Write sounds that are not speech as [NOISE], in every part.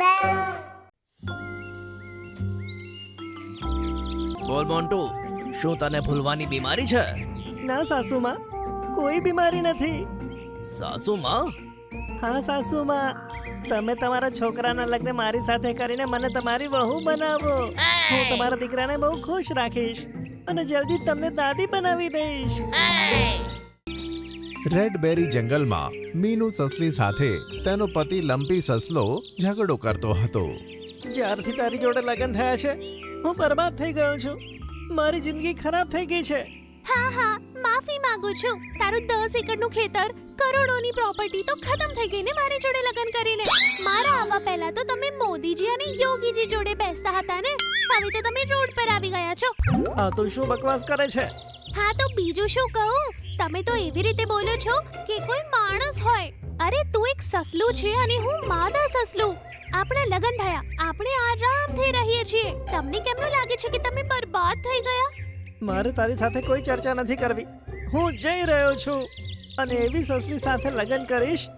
Bells. બોલ મોન્ટુ શું તને ભૂલવાની બીમારી છે? ના સાસુમાં. કોઈ બીમારી નથી. સાસુમાં? હા સાસુમાં. તમે તમારા છોકરાના લગ્ન મારી સાથે કરીને મને તમારી વહુ બનાવો. હું તમારા દીકરાને બહુ ખુશ રાખીશ અને જલ્દી તમને દાદી બનાવી દઈશ. રેડબેરી જંગલમાં મીનુ સસલી સાથે તેનો પતિ લંપી સસલો ઝઘડો કરતો હતો. જ્યારથી તારી જોડે લગ્ન થયા છે હું બરબાદ થઈ ગયો છું. મારી જિંદગી ખરાબ થઈ ગઈ છે. હા હા માફી માંગુ છું. તારું દસ એકરનું ખેતર કરોડોની પ્રોપર્ટી તો ખતમ થઈ ગઈ ને મારી જોડે લગ્ન કરીને. મારા આવવા પહેલા તો તમે મોદીજી અને યોગીજી જોડે બેસતા હતા ને? હવે તો તમે રોડ પર આવી ગયા છો. આ તો શું બકવાસ કરે છે? હા તો બીજું શું કહું? તમે તો એવી રીતે બોલો છો કે કોઈ માણસ હોય. અરે તું એક સસલું છે અને હું માદા સસલું. આપણા લગ્ન થયા. આપણે આરામથી રહીએ છીએ. તમને કેમનું લાગે છે કે તમે બરબાદ થઈ ગયા? મારે તારી સાથે કોઈ ચર્ચા નથી કરવી. હું જઈ રહ્યો છું અને એવી સસલી સાથે લગ્ન કરીશ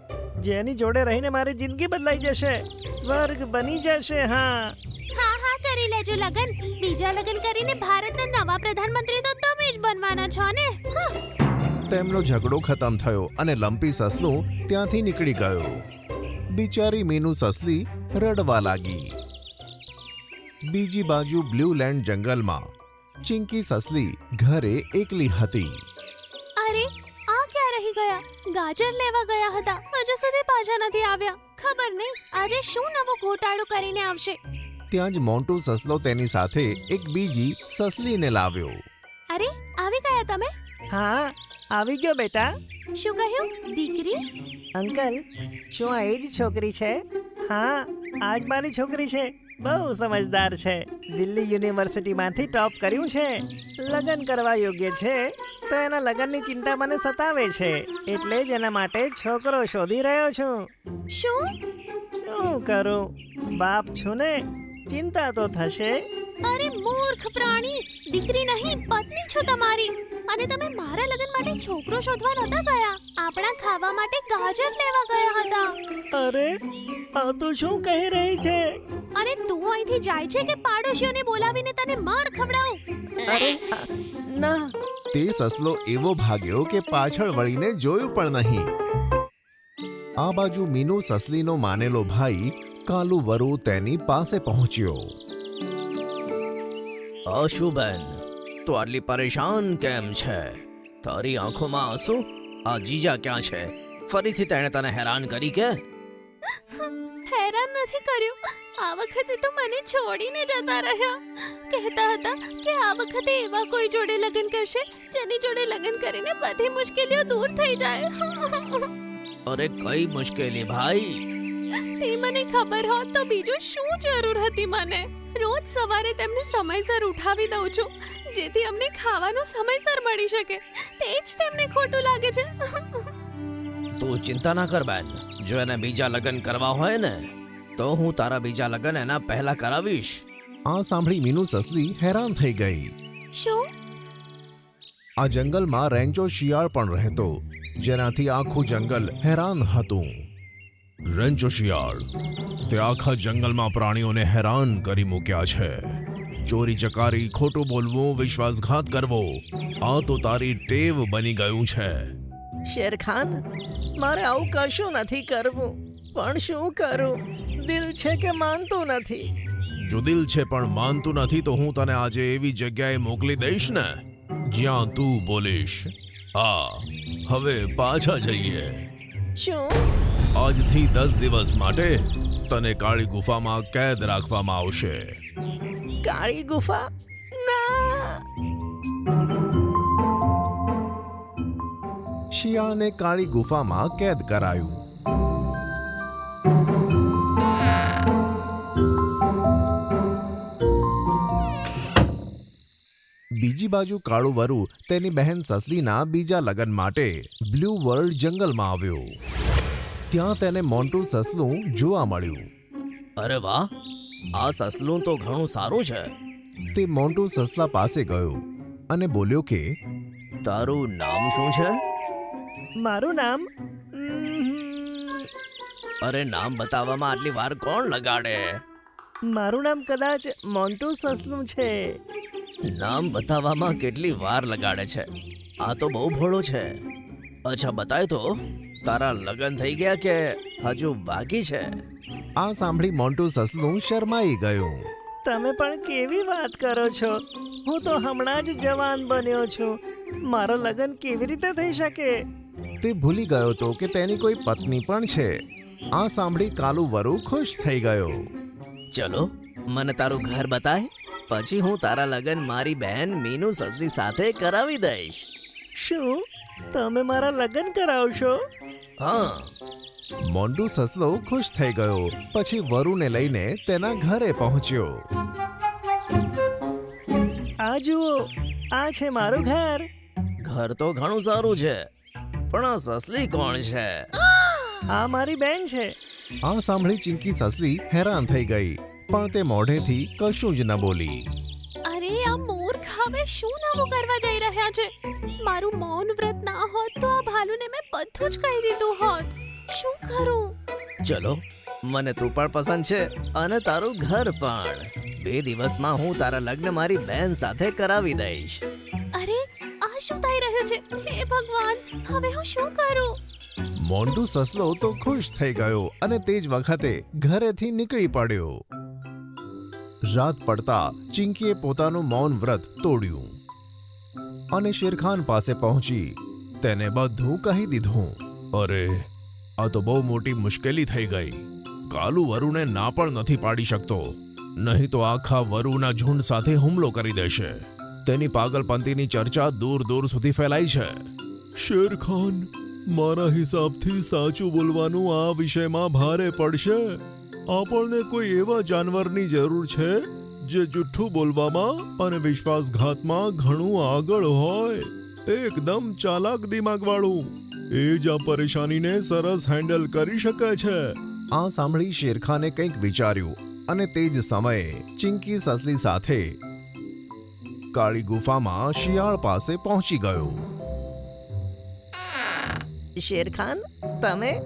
જેની જોડે રહીને મારી જિંદગી બદલાઈ જશે. સ્વર્ગ બની જશે હા. હા હા કરી લેજો લગન. બીજા લગન કરીને ભારતના નવા પ્રધાનમંત્રી તો તમે જ બનવાના છો ને? હા. તેમનો ઝઘડો ખતમ થયો અને લંપી સસલું ત્યાંથી નીકળી ગયો. બિચારી મીનુ સસલી રડવા લાગી. બીજી બાજુ બ્લુ લેન્ડ જંગલમાં ચિંકી સસલી ઘરે એકલી હતી. અરે આ ક્યાં રહી ગયા? ગાજર લેવા ગયા હતા હજુ સુધી પાછા નથી આવ્યા. ખબર નહીં આજે શું નવો ઘોટાળો કરીને આવશે? ત્યાં જ મોન્ટુ સસલો તેની સાથે એક બીજી સસલીને લાવ્યો. અરે આવી ગયા તમે? હા આવી ગયો બેટા. શું કહ્યું? દીકરી? અંકલ શું આ એ જ છોકરી છે? હા આજ મારી છોકરી છે. બહુ સમજદાર છે. દિલ્હી યુનિવર્સિટીમાંથી ટોપ કર્યું છે. લગ્ન કરવા યોગ્ય છે તો એના લગ્નની ચિંતા મને સતાવે છે. એટલે જ એના માટે છોકરો શોધી રહ્યો છું. શું? શું કરું? બાપ છું ને. ચિંતા તો થશે. અરે મૂર્ખ પ્રાણી! દીકરી નહીં પત્ની છો તમારી. અને તમે મારા લગ્ન માટે છોકરો શોધવા નતા ગયા? આપણા ખાવા માટે ગાજર લેવા ગયા હતા. અરે આ તો શું કહી રહી છે? અને તું અહીંથી જાય છે કે પાડોશીઓને બોલાવીને તને માર ખવડાવ? અરે ના. તે સસલો એવો ભાગ્યો કે પાછળ વળીને જોયું પણ નહીં. આ બાજુ મીનુ સસલીનો માનેલો ભાઈ કાલુ વરુ તેની પાસે પહોંચ્યો. અશુબેન તો આટલી પરેશાન કેમ છે? તારી આંખોમાં આંસુ? આ જીજા ક્યાં છે? ફરીથી તેણે તને હેરાન કરી કે? હેરાન નથી કર્યું. આ વખતે તો મને છોડીને જતા રહ્યા. કહેતા હતા કે આ વખતે એવા કોઈ જોડે લગ્ન કરશે જેની જોડે લગ્ન કરીને બધી મુશ્કેલીઓ દૂર થઈ જાય. અરે કઈ મુશ્કેલી ભાઈ? તે મને ખબર હોત તો બીજું શું જરૂર હતી મને? રોજ સવારે તેમને સમયસર ઉઠાવી દઉં છું જેથી અમને ખાવાનું સમયસર મળી શકે. તે જ તેમને ખોટું લાગે છે. તું ચિંતા ના કર બેન. જો એને બીજા લગ્ન કરવા હોય ને તો હું તારા બીજા લગ્ન એના પહેલા કરાવીશ. આ સાંભળી મીનુ સસલી હેરાન થઈ ગઈ. શું? આ જંગલમાં રેન્ચો શિયાળ પણ રહેતો જેનાથી આખું જંગલ હેરાન હતું. રેન્ચો શિયાળ તે આખા જંગલમાં પ્રાણીઓને હેરાન કરી મૂક્યા છે. ચોરી ચકારી ખોટું બોલવું વિશ્વાસઘાત કરવો આ તો તારી ટેવ બની ગયું છે. શેરખાન મારે આવું કશું નથી કરવું. પણ શું કરું? દિલ છે કે માનતું નથી? જો દિલ છે પણ માનતું નથી તો હું તને આજે એવી જગ્યાએ મોકલી દઈશ ને જ્યાં તું બોલીશ. આ હવે પાછા જઈએ. શું? આજથી દસ દિવસ માટે તને કાળી ગુફામાં કેદ રાખવામાં આવશે. કાળી ગુફા? ના. શિયાળને કાળી ગુફામાં કેદ કરાયું. બીજી બાજુ કાળુ વરુ તેની બહેન સસલીના બીજા લગ્ન માટે બ્લુ વર્લ્ડ જંગલમાં આવ્યો. ત્યાં તેને મોન્ટુ સસલું જોવા મળ્યું. અરે વાહ આ સસલું તો ઘણું સારું છે. તે મોન્ટુ સસલા પાસે ગયો અને બોલ્યો કે તારું નામ શું છે? મારું નામ અરે નામ બતાવવામાં આટલી વાર કોણ લગાડે? મારું નામ કદાચ મોન્ટુ સસલું છે. નામ બતાવવામાં કેટલી વાર લગાડે છે? આ તો બહુ ભોળો છે. અચ્છા બતાય તો. તારા લગ્ન થઈ ગયા કે હજુ બાકી છે? આ સાંભળી મોન્ટુ સસલું શરમાઈ ગયું. તમે પણ કેવી વાત કરો છો? હું તો હમણાં જ જવાન બન્યો છું. મારા લગ્ન કેવી રીતે થઈ શકે? તે ભૂલી ગયો તો કે તેની કોઈ પત્ની પણ છે. આ સાંભળી કાલુ વરુ ખુશ થઈ ગયો. ચલો મને તારું ઘર બતાય. પછી હું તારા લગ્ન મારી બહેન મીનુ સસલી સાથે કરાવી દઈશ. શું? તમે મારા લગ્ન કરાવશો? હા. મોન્ડુ સસલો ખુશ થઈ ગયો. પછી વરુને લઈને તેના ઘરે પહોંચ્યો. આ જુઓ આ છે મારું ઘર. ઘર તો ઘણું સારું છે પણ આ સસલી કોણ છે? આ મારી બેન છે. આ સાંભળી ચિંકી સસલી હેરાન થઈ ગઈ પણ તે મોઢેથી કશું જ ન બોલી. હવે શું નવું કરવા જઈ રહ્યા છે? મારું મૌન વ્રત ના હોત તો આ ભાલુને મેં બધું જ કહી દીધું હોત. શું કરું? ચલો મને તું પણ પસંદ છે અને તારું ઘર પણ. બે દિવસમાં હું તારા લગ્ન મારી બહેન સાથે કરાવી દઈશ. અરે આ શું થઈ રહ્યું છે? હે ભગવાન હવે હું શું કરું? મોન્ટુ સસલો તો ખુશ થઈ ગયો અને તે જ વખતે ઘરેથી નીકળી પડ્યો. રાત પડતા ચિંકીએ પોતાનું મૌન વ્રત તોડ્યું. અને શેરખાન પાસે પહોંચી તેને બધું કહી દીધું. અરે, આ તો બહુ મોટી મુશ્કેલી થઈ ગઈ. કાલુ વરુને ના પણ નથી પાડી શકતો. નહીં તો આખા વરુના ઝુંડ સાથે હુમલો કરી દેશે. તેની પાગલપંતીની ચર્ચા દૂર દૂર સુધી ફેલાઈ છે. શેરખાન, મારા હિસાબથી સાચું બોલવાનું આ વિષયમાં ભારે પડશે. આપણને કોઈ એવા જાનવરની જરૂર છે જે જુઠ્ઠું બોલવામાં અને વિશ્વાસઘાતમાં ઘણું આગળ હોય? એકદમ ચાલાક દિમાગવાળું. એ જ આ પરેશાનીને સરસ હેન્ડલ કરી શકે છે. આ સાંભળી શેરખાને કંઈક વિચાર્યું અને તે જ સમયે ચિંકી સસલી સાથે કાળી ગુફામાં શિયાળ પાસે પહોંચી ગયો. શેરખાન તમે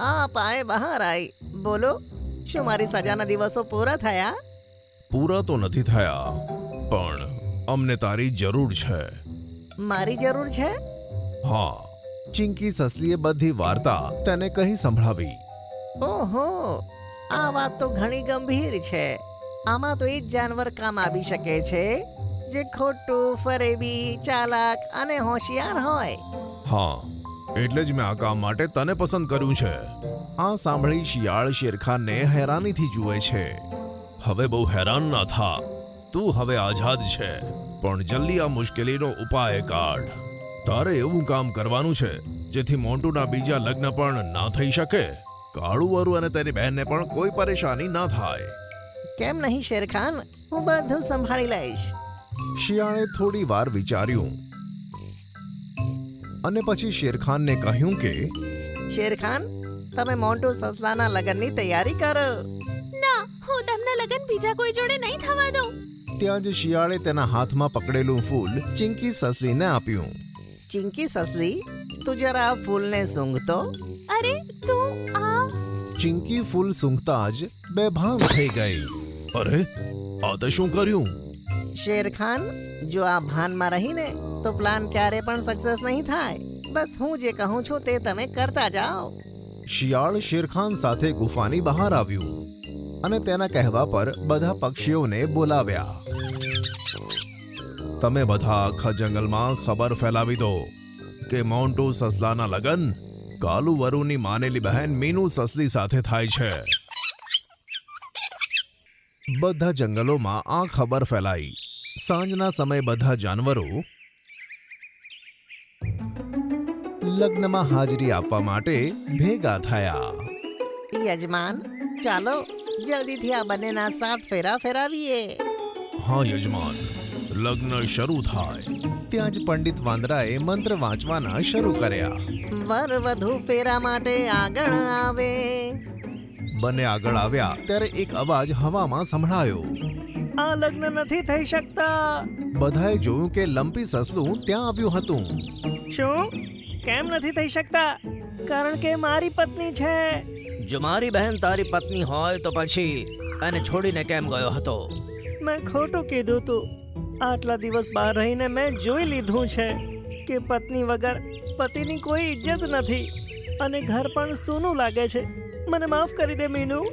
આ પાએ બહાર આવી બોલો. શું મારી સજાના દિવસો પૂરા થયા? પૂરા તો નથી થયા પણ અમને તારી જરૂર છે. મારી જરૂર છે? હા ચિંકી સસલીએ બધી વાર્તા તેને કહી સંભળાવી. ઓહો આ વાત તો ઘણી ગંભીર છે. આમાં તો એ જ જાનવર કામ આવી શકે છે જે ખોટું ફરેબી ચાલાક અને હોશિયાર હોય. હા એટલે જ મેં આ કામ માટે તને પસંદ કર્યું છે. આ સાંભળી શિયાળ શેરખાનને હેરાનીથી જુએ છે. હવે બહુ હેરાન ના થા. તું હવે આઝાદ છે. પણ જલ્દી આ મુશ્કેલીનો ઉપાય કાઢ. તારે એવું કામ કરવાનું છે જેથી મોન્ટુના બીજા લગ્ન પણ ના થઈ શકે. કાળુવરુ અને તેની બહેનને પણ કોઈ પરેશાની ના થાય. કેમ નહીં શેરખાન? હું બધું સંભાળી લઈશ. શિયાળે થોડી વાર વિચાર્યું અને પછી શેરખાનને કહ્યું કે શેરખાન તમે મોન્ટુ સસલાના લગનની તૈયારી કરો. ના હું તમને લગન બીજા કોઈ જોડે નહીં થવા દઉં. ત્યાં જ શિયાળે તેના હાથમાં પકડેલું ફૂલ ચિંકી સસલીને આપ્યું. ચિંકી સસલી તું જરા આ ફૂલને સૂંઘતો? અરે તું આ ચિંકી ફૂલ સૂંઘતા જ બેભાન થઈ ગઈ. અરે આ તે શું કર્યું? શેરખાન જો આ ભાનમાં રહીને તો પ્લાન ક્યારે પણ સક્સેસ નહીં થાય. બસ હું જે કહું છું તે તમે કરતા જાઓ. શિયાળ શેરખાન સાથે ગુફાની બહાર આવ્યું અને તેના કહેવા પર બધા પક્ષીઓને બોલાવ્યા. તમે બધા આખા જંગલમાં ખબર ફેલાવી દો કે મોન્ટુ સસલાના લગન કાલુ વરુની માનેલી બહેન મીનુ સસલી સાથે થાય છે. બધા જંગલોમાં આ ખબર ફેલાઈ. સાંજના સમયે બધા જાનવરો લગ્નમાં હાજરી આપવા માટે ભેગા થયા. યજમાન ચાલો જલ્દીથી આ બંનેના સાત ફેરા ફેરાવીએ. હા યજમાન. લગ્ન શરૂ થાય. ત્યાં જ પંડિત વાંદરાએ મંત્ર વાંચવાના શરૂ કર્યા. વર વધુ ફેરા માટે આગળ આવે. બંને આગળ આવ્યા ત્યારે એક અવાજ હવામાં સંભળાયો. આ લગ્ન નથી થઈ શકતા. બધાએ જોયું કે લંપી સસલું ત્યાં આવ્યું હતું. શું? કેમ નથી થઈ શકતા? કારણ કે મારી પત્ની છે. જો મારી બહેન તારી પત્ની હોય તો પછી એને છોડીને કેમ ગયો હતો? મેં ખોટું કીધું તું. આટલા દિવસ બહાર રહીને મેં જોઈ લીધું છે કે પત્ની વગર પતિની કોઈ ઇજ્જત નથી અને ઘર પણ સૂનું લાગે છે. મને માફ કરી દે મીનુ.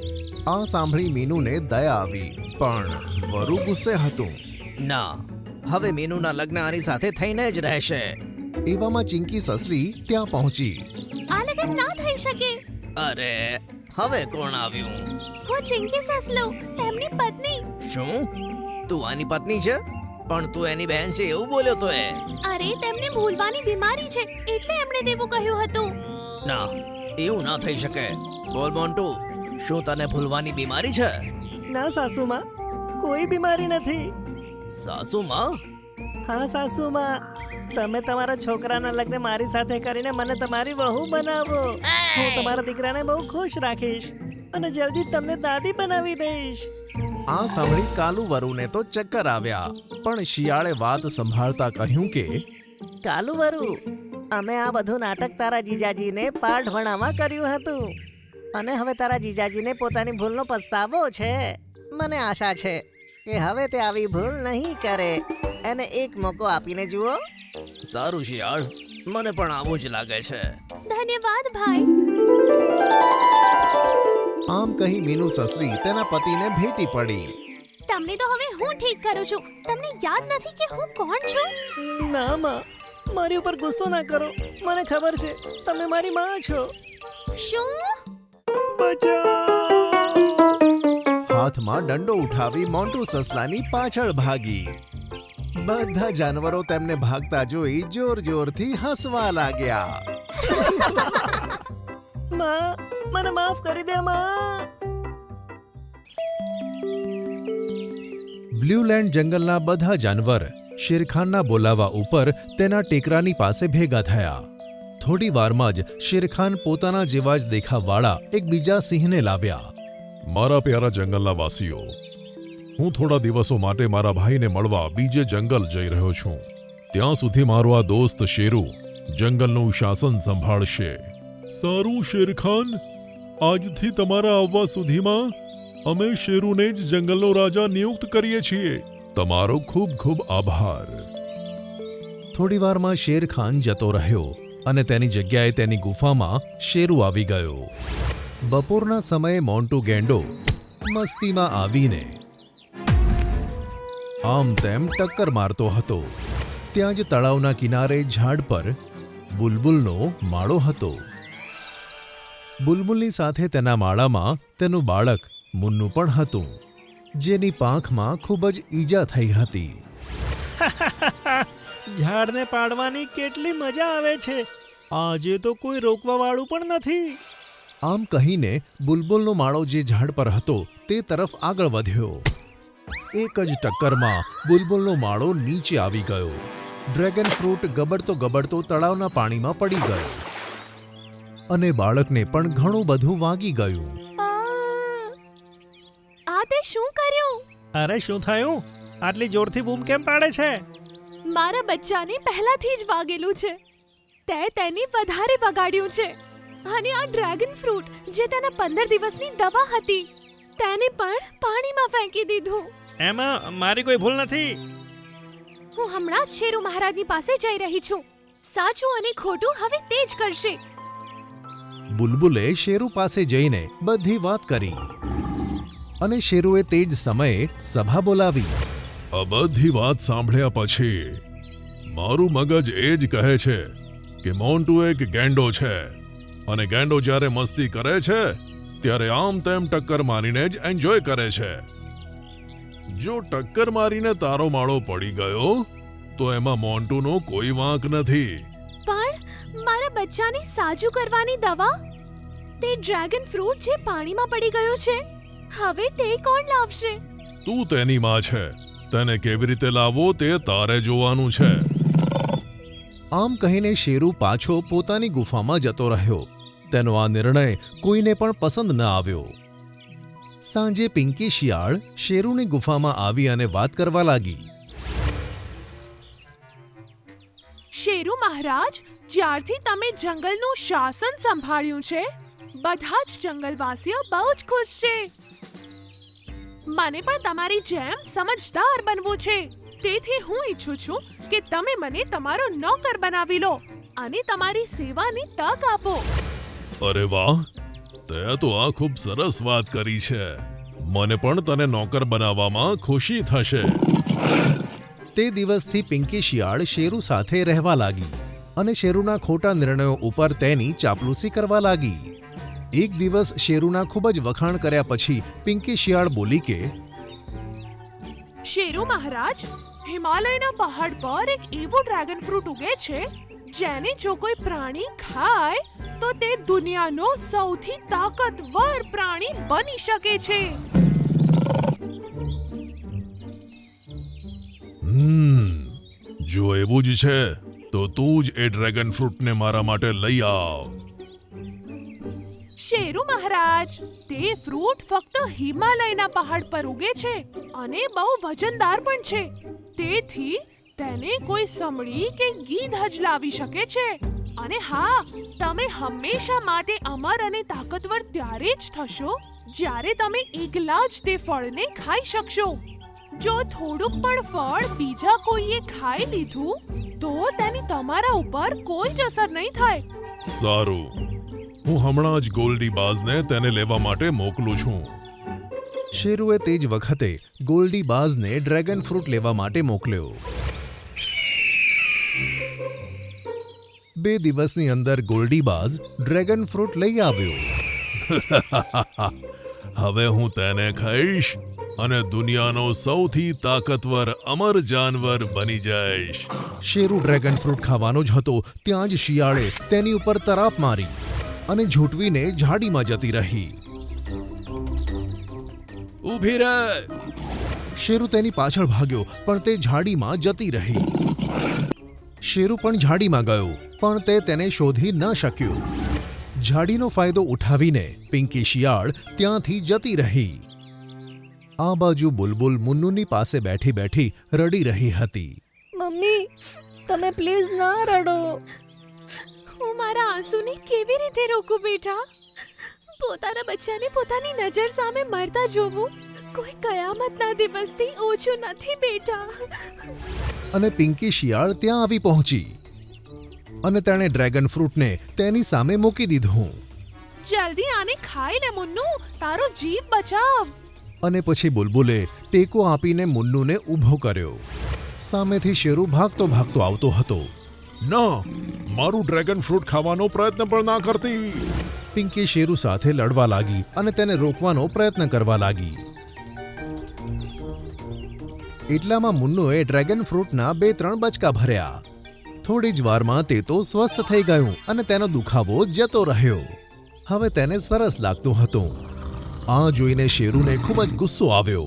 આ સાંભળી મીનુને દયા આવી પણ વરુ ગુસ્સે હતું. ના હવે મીનુના લગ્ન આની સાથે થઈને જ રહેશે. એવામાં ચિંકી સસલી ત્યાં પહોંચી. આ લગન ના થઈ શકે. અરે હવે કોણ આવ્યું? હું ચિંકી સસલો તેમની પત્ની. શું? તું આની પત્ની છે? પણ તું એની બહેન છે એવું બોલ્યો તો એ. અરે તેમને ભૂલવાની બીમારી છે એટલે એમણે તેવું કહ્યું હતું. ના એવું ના થઈ શકે. બોલ મોન્ટુ શું તને ભૂલવાની બીમારી છે? ના સાસુમાં કોઈ બીમારી નથી. સાસુમાં? હા સાસુમાં. તમે તમારા છોકરાના લગ્ન મારી સાથે કરીને મને તમારી વહુ બનાવો. હું તમારા દીકરાને બહુ ખુશ રાખીશ અને જલ્દી જ તમને દાદી બનાવી દઈશ. આ સાંભળી કાલુ વરુને તો ચક્કર આવ્યા પણ શિયાળે વાત સંભાળતા કહ્યું કે કાલુ વરુ અમે આ બધું નાટક તારા જીજાજીને પાઠ ભણાવવા કર્યું હતું. અને હવે તારા જીજાજીને પોતાની ભૂલનો પસ્તાવો છે. મને આશા છે કે હવે તે આવી ભૂલ નહીં કરે. એને એક મોકો આપીને જુઓ. સારું શિયાળ મને પણ આવું જ લાગે છે. ધન્યવાદ ભાઈ. આમ કહી મીનુ સસલી તેના પતિને ભેટી પડી. તમને તો હવે હું ઠીક કરું છું. તમને યાદ નથી કે હું કોણ છું? ના માં. મારી ઉપર ગુસ્સો ના કરો. મને ખબર છે તમે મારી માં છો. શું? બચાવ! હાથમાં દંડો ઉઠાવી મોન્ટુ સસલાની પાછળ ભાગી. બધા જાનવરો તેમને ભાગતા જોઈ જોર જોરથી હસવા લાગ્યા. [LAUGHS] માં મને માફ કરી દે માં. બ્લ્યુલેન્ડ જંગલના બધા જાનવર શેરખાનના બોલાવા ઉપર તેના ટેકરાની પાસે ભેગા થયા. થોડી વારમાં જ શેરખાન પોતાના જેવા જ દેખાવવાળા એક બીજા સિંહને લાવ્યા. મારા પ્યારા જંગલના વાસીઓ હું થોડા દિવસો માટે મારા ભાઈને મળવા બીજે જંગલ જઈ રહ્યો છું. ત્યાં સુધી મારો આ દોસ્ત શેરુ જંગલનું શાસન સંભાળશે. સારું, શેરખાન. આજથી તમારા આવવા સુધીમાં અમે શેરુને જ જંગલનો રાજા નિયુક્ત કરીએ છીએ. તમારો ખૂબ ખૂબ આભાર. થોડીવારમાં શેરખાન જતો રહ્યો અને તેની જગ્યાએ તેની ગુફામાં શેરુ આવી ગયો. બપોરના સમયે મોન્ટુ ગેંડો મસ્તીમાં આવીને આમ તેમ ટક્કર મારતો હતો. ત્યાં જ તળાવના કિનારે ઝાડ પર બુલબુલનો માળો હતો. બુલબુલની સાથે તેના માળામાં તેનું બાળક મુન્નુ પણ હતું જેની પાંખમાં ખૂબ જ ઈજા થઈ હતી. [LAUGHS] ઝાડને પાડવાની કેટલી મજા આવે છે. આજે તો કોઈ રોકવા વાળું પણ નથી. આમ કહીને બુલબુલનો માળો જે ઝાડ પર હતો તે તરફ આગળ વધ્યો. એક જ ટક્કરમાં બુલબુલનો માળો નીચે આવી ગયો. ડ્રેગન ફ્રૂટ ગબડતો ગબડતો તળાવના પાણીમાં પડી ગયો. અને બાળકને પણ ઘણું બધું વાગી ગયું. આ તે શું કર્યું? અરે શું થયું? આટલી જોરથી બૂમ કેમ પાડે છે? મારા બચ્ચાને પહેલાથી જ વાગેલું છે. તે તેની વધારે વગાડ્યું છે. અને આ ડ્રેગન ફ્રૂટ જે તેના પંદર દિવસની દવા હતી તેને પણ પાણીમાં ફેંકી દીધું. એમાં મારી કોઈ ભૂલ નથી. હું હમણાં જ શેરુ મહારાજની પાસે જઈ રહી છું. સાચું અને ખોટું હવે તે જ કરશે. બુલબુલે શેરુ પાસે જઈને બધી વાત કરી. અને શેરુએ તે જ સમયે સભા બોલાવી. આ બધી વાત સાંભળ્યા પછી મારું મગજ એ જ કહે છે કે મોન્ટુ એક ગેંડો છે. અને ગેંડો જ્યારે મસ્તી કરે છે ત્યારે આમ તેમ ટક્કર મારીને જ એન્જોય કરે છે. જો ટક્કર મારીને તારો માળો પડી ગયો તો એમાં મોન્ટુનો કોઈ વાંક નથી. પણ મારા બચ્ચાને સાજુ કરવાની દવા? તે ડ્રેગન ફ્રૂટ જે પાણીમાં પડી ગયો છે હવે તે કોણ લાવશે? તું તેની માં છે. તને કેવી રીતે લાવવો તે તારે જોવાનું છે. આમ કહીને શેરુ પાછો પોતાની ગુફામાં જતો રહ્યો. તેનો આ નિર્ણય કોઈને પણ પસંદ ન આવ્યો. સાંજે પિંકી શિયાળ શેરુની ગુફામાં આવી અને વાત કરવા લાગી. શેરુ મહારાજ જ્યારથી તમે જંગલનું શાસન સંભાળ્યું છે બધા જ જંગલવાસીઓ બહુ જ ખુશ છે. મને પણ તમારી જેમ સમજદાર બનવું છે. તેથી હું ઈચ્છું છું કે તમે મને તમારો નોકર બનાવી લો અને તમારી સેવાની તક આપો. અરે વાહ! તે તો આ ખૂબ સરસ વાત કરી છે. મને પણ તને નોકર બનાવવામાં ખુશી થશે. તે દિવસથી પિંકી શિયાળ શેરુ સાથે રહેવા લાગી અને શેરુના ખોટા નિર્ણયો ઉપર તેની ચાપલૂસી કરવા લાગી. એક દિવસ શેરુના ખૂબ જ વખાણ કર્યા પછી પિંકી શિયાળ બોલી કે શેરુ મહારાજ હિમાલયના પહાડ પર એક એવું ડ્રેગન ફ્રૂટ ઉગે છે જેને જો કોઈ પ્રાણી ખાય તો તે દુનિયાનો સૌથી તાકાતવર પ્રાણી બની શકે છે. હમ જો એવું જ છે તો તું જ એ ડ્રેગન ફ્રૂટને મારા માટે લઈ આવ. શેરુ મહારાજ તે ફ્રૂટ ફક્ત હિમાલયના પહાડ પર ઉગે છે અને બહુ વજનદાર પણ છે. તેથી તેને કોઈ સમળી કે ગીધ જ લાવી શકે છે. અને હા તમે હંમેશા માટે અમર અને તાકતવર ત્યારે જ થશો જ્યારે તમે એકલા જ તે ફળને ખાઈ શકશો. જો થોડુંક પણ ફળ બીજા કોઈએ ખાઈ લીધું તો તેની તમારા ઉપર કોઈ જ અસર નહીં થાય. સારું. હું હમણાં જ ગોલ્ડી બાઝને તેને લેવા માટે મોકલું છું. શેરુએ તે જ વખતે ગોલ્ડી બાઝને ડ્રેગન ફ્રૂટ લેવા માટે મોકલ્યો. બે દિવસની અંદર ગોલ્ડીબાઝ ડ્રેગન ફ્રૂટ લઈ આવ્યો. [LAUGHS] હવે હું તેને ખાઈશ અને દુનિયાનો સૌથી તાકતવર અમર જાનવર બની જઈશ. શેરુ ડ્રેગન ફ્રૂટ ખાવાનો જ હતો ત્યાં જ શિયાળે તેની ઉપર તરાપ મારી અને ઝૂંટવીને ઝાડીમાં જતી રહી. ઊભી રહે. શેરુ તેની પાછળ ભાગ્યો પણ તે ઝાડીમાં જતી રહી. શેરુ પણ ઝાડીમાં ગયો પણ તે તેને શોધી ન શક્યું. ઝાડીનો ફાયદો ઉઠાવીને પિંકી શિયાળ ત્યાંથી જતી રહી. આ બાજુ બુલબુલ મુન્નુની પાસે બેઠી બેઠી રડી રહી હતી. મમ્મી તમે પ્લીઝ ના રડો. હું મારા આંસુને કેવી રીતે રોકું બેટા? પોતાના બચ્ચાને પોતાની નજર સામે મરતા જોવું કોઈ કયામતના દિવસથી ઓછું નથી બેટા. અને પિંકી શિયાળ ત્યાં આવી પહોંચી. અને તેણે ડ્રેગન ફ્રૂટને તેની સામે મૂકી દીધું. જલ્દી આને ખાઈ લે મુન્નુ. તારો જીવ બચાવ. અને પછી બુલબુલે ટેકો આપીને મુન્નુને ઊભો કર્યો. સામેથી શેરુ ભાગતો ભાગતો આવતો હતો. ના મારું ડ્રેગન ફ્રૂટ ખાવાનો પ્રયત્ન પણ ના કરતી. પિંકી શેરુ સાથે લડવા લાગી અને તેને રોકવાનો પ્રયત્ન કરવા લાગી. એટલામાં મુન્નુએ ડ્રેગન ફ્રૂટના બે ત્રણ બચકા ભર્યા. થોડી જ વારમાં તે તો સ્વસ્થ થઈ ગયું અને તેનો દુખાવો જતો રહ્યો. હવે તેને સરસ લાગતું હતું. આ જોઈને શેરુને ખૂબ જ ગુસ્સો આવ્યો.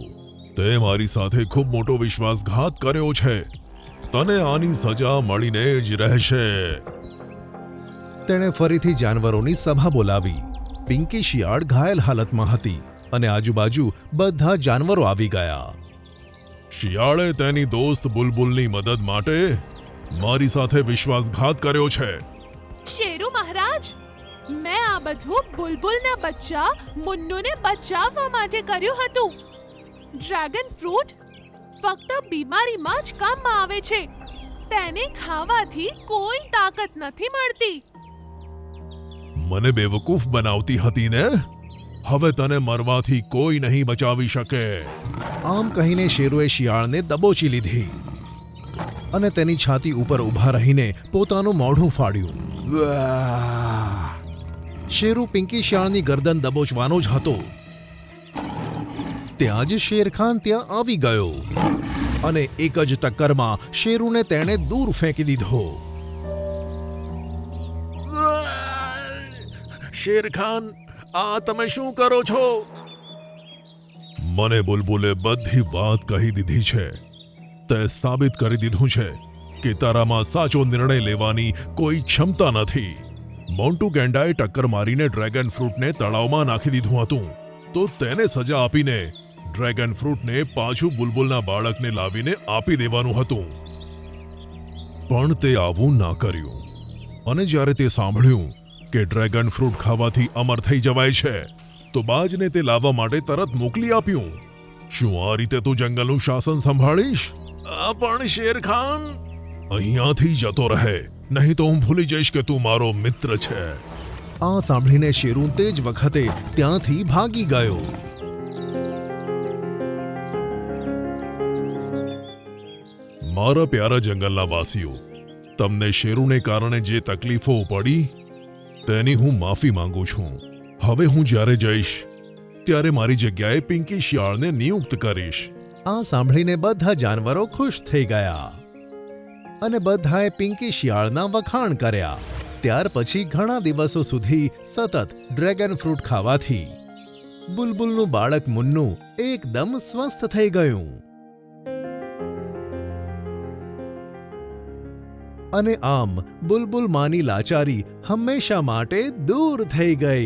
તે મારી સાથે ખૂબ મોટો વિશ્વાસઘાત કર્યો છે. તને આની સજા મળીને જ રહેશે. તેણે ફરીથી જાનવરોની સભા બોલાવી. પિંકી શિયાળ ઘાયલ હાલતમાં હતી અને આજુબાજુ બધા જાનવરો આવી ગયા. શિયાળે તેની દોસ્ત બુલબુલની મદદ માટે મારી સાથે વિશ્વાસઘાત કર્યો છે. શેરુ મહારાજ મેં આ બધું બુલબુલના બચ્ચા મુન્નુને બચાવવા માટે કર્યું હતું. ડ્રેગન ફ્રૂટ ફક્ત બીમારીમાં જ કામમાં આવે છે. તેને ખાવાથી કોઈ તાકાત નથી મળતી. મને બેવકૂફ બનાવતી હતી ને? હવે તને મરવાથી કોઈ નહીં બચાવી શકે. આમ કહીને શેરુએ શિયાળને દબોચી લીધી અને તેની છાતી ઉપર ઊભા રહીને પોતાનું મોઢું ફાડ્યું. શેરુ પિંકી શિયાળની ગરદન દબોચવાનો જ હતો. ત્યાં જ શેરખાન ત્યાં આવી ગયો અને એક જ ટક્કરમાં શેરુને તેણે દૂર ફેંકી દીધો. શેરખાન આ તમે શું કરો છો? મને બુલબુલે બધી વાત કહી દીધી છે. તે સાબિત કરી દીધું છે કે તારામાં સાચો નિર્ણય લેવાની કોઈ ક્ષમતા નથી. મોન્ટુ ગેન્ડાએ ટક્કર મારીને ડ્રેગન ફ્રૂટને તળાવમાં નાખી દીધું હતું. તો તેને સજા આપીને ડ્રેગન ફ્રૂટને પાછું બુલબુલના બાળકને લાવીને આપી દેવાનું હતું. પણ તે આવું ના કર્યું. અને જ્યારે તે સાંભળ્યું કે ડ્રેગન ફ્રૂટ ખાવાથી અમર થઈ જવાય છે, તો બાજને તે લાવવા માટે તરત મોકલી આપ્યું. શું આ રીતે તું જંગલનું શાસન સંભાળીશ? આ પણ શેર ખાન. અહીંયાથી જતો રહે, નહીં તો હું ભૂલી જઈશ કે તું મારો મિત્ર છે. આ સાંભળીને શેરુ તે જ વખતે ત્યાંથી ભાગી ગયો. મારા પ્યારા જંગલના વાસીઓ, તમને શેરુને કારણે જે તકલીફો પડી તેની હું માફી માંગુ છું. હવે હું જ્યારે જઈશ, ત્યારે મારી જગ્યાએ પિંકી શિયાળને નિયુક્ત કરીશ. આ સાંભળીને બધા જાનવરો ખુશ થઈ ગયા અને બધાએ પિંકી શિયાળના વખાણ કર્યા. ત્યાર પછી ઘણા દિવસો સુધી સતત ડ્રેગન ફ્રૂટ ખાવાથી બુલબુલનું બાળક મુન્નુ એકદમ સ્વસ્થ થઈ ગયું. અને આમ બુલબુલ માની લાચારી હંમેશા માટે દૂર થઈ ગઈ.